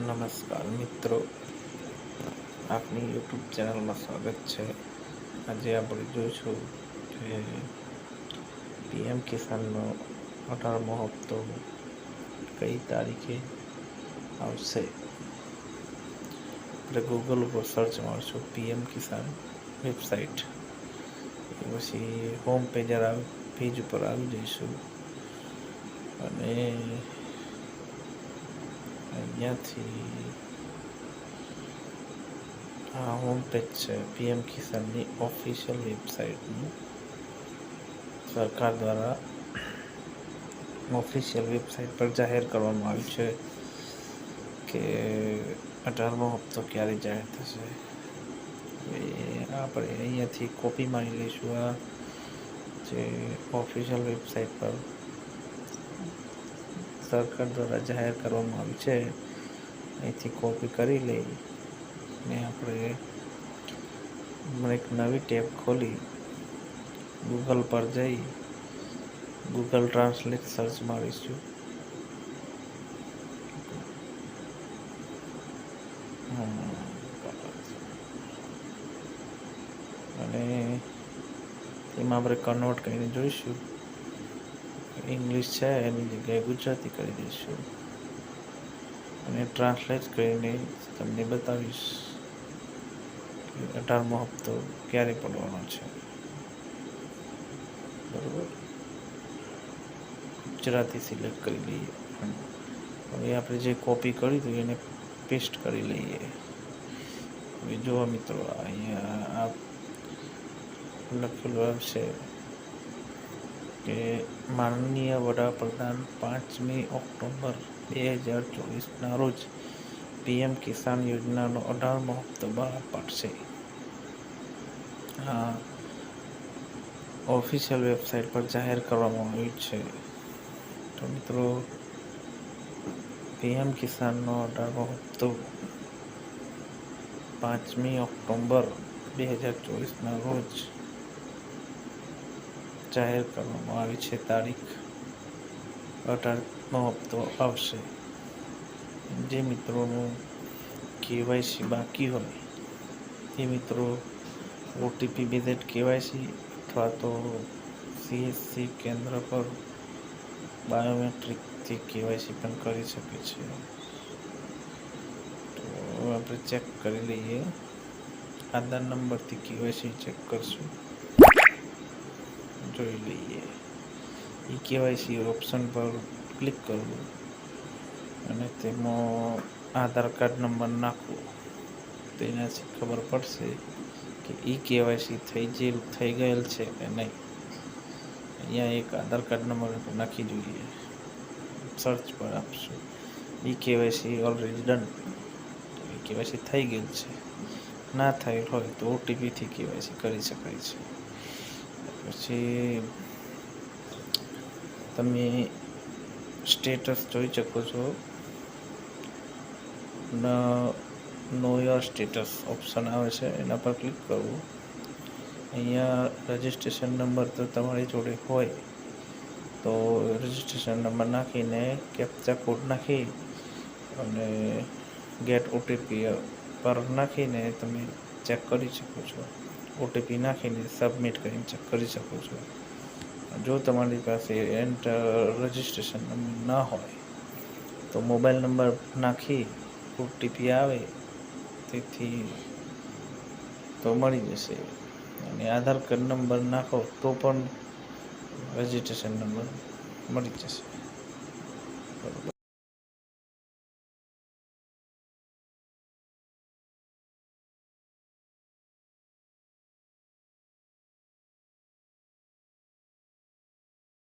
નમસ્કાર મિત્રો, આપની યુટ્યુબ ચેનલમાં સ્વાગત છે. આજે આપણે જોઈશું કે પીએમ કિસાનનો અઢારમો હપ્તો કઈ તારીખે આવશે? આપણે ગૂગલ ઉપર સર્ચ મારશું પીએમ કિસાન વેબસાઇટ પછી હોમ પેજ પેજ ઉપર આવી જઈશું. અને અહીંયાથી આ હોમ પેજ છે. પીએમ કિસાનની ઓફિશિયલ વેબસાઇટનું સરકાર દ્વારા ઓફિશિયલ વેબસાઇટ પર જાહેર કરવામાં આવ્યું છે કે અઢારમો હપ્તો ક્યારે જાહેર થશે. આપણે અહીંયાથી કોપી મારી લઈશું આ જે ઓફિશિયલ વેબસાઇટ પર. સરકાર દ્વારા જાહેર કરવામાં આવી છે. અહીંથી કોપી કરી લઈ ને આપણે એક નવી ટેબ ખોલી. ગૂગલ પર જઈ ગૂગલ ટ્રાન્સલેટ સર્ચ મારીશું. અને એમાં આપણે કન્વર્ટ કરીને જોઈશું. ઇંગ્લિશ છે, એની જગ્યાએ ગુજરાતી કરી દઈશું. અને ટ્રાન્સલેટ કરીને તમને બતાવીશ કે અઢારમો હપ્તો ક્યારે પડવાનો છે. બરાબર? ગુજરાતી સિલેક્ટ કરી લઈએ. હવે આપણે જે કોપી કરી હતી એને પેસ્ટ કરી લઈએ. હવે જુઓ મિત્રો, અહીંયા આ લખેલું આવશે. કે માનનીય વડાપ્રધાન પાંચમી ઓક્ટોબર બે હજાર ચોવીસના રોજ પીએમ કિસાન યોજનાનો અઢારમો હપ્તો બહાર પાડશે. આ ઓફિશિયલ વેબસાઇટ પર જાહેર કરવામાં આવ્યું છે. તો મિત્રો, પીએમ કિસાનનો અઢારમો હપ્તો પાંચમી ઓક્ટોબર બે હજાર ચોવીસના રોજ જાહેર કરવામાં આવી છે. તારીખ અઢારમો હપ્તો આવશે. જે મિત્રોનું કેવાયસી બાકી હોય, એ મિત્રો ઓટીપી બેઝેડ કેવાયસી અથવા તો સીએસસી કેન્દ્ર પર બાયોમેટ્રિકથી કેવાયસી પણ કરી શકે છે. તો આપણે ચેક કરી લઈએ. આધાર નંબરથી કેવાયસી ચેક કરશું. જોઈ લઈએ. ઈ કેવાયસી ઓપ્શન પર ક્લિક કરવું. અને તેમાં આધાર કાર્ડ નંબર નાખવો. તેનાથી ખબર પડશે કે ઈ કેવાયસી થઈ જે થઈ ગયેલ છે કે નહીં. અહીંયા એક આધાર કાર્ડ નંબર નાખી જોઈએ. સર્ચ પર આપશું. E KYC already done KYC થઈ ગયેલ છે. ના થયેલ હોય તો ઓટીપીથી કેવાયસી કરી શકાય છે. પછી તમે સ્ટેટસ જોઈ શકો છો. નો યોર સ્ટેટસ ઓપ્શન આવે છે, એના પર ક્લિક કરવું અહીંયા રજિસ્ટ્રેશન નંબર તો તમારી જોડે હોય, તો રજિસ્ટ્રેશન નંબર નાખીને કેપ્ચા કોડ નાખી અને ગેટ ઓટીપી પર નાખીને તમે ચેક કરી શકો છો. ઓટીપી નાખીને સબમિટ કરીને ચેક કરી શકો છો. જો તમારી પાસે એન્ટર રજિસ્ટ્રેશન ન હોય, તો મોબાઈલ નંબર નાખી ઓટીપી આવે, તેથી તો મળી જશે. અને આધાર કાર્ડ નંબર નાખો, તો પણ રજિસ્ટ્રેશન નંબર મળી જશે. બરોબર.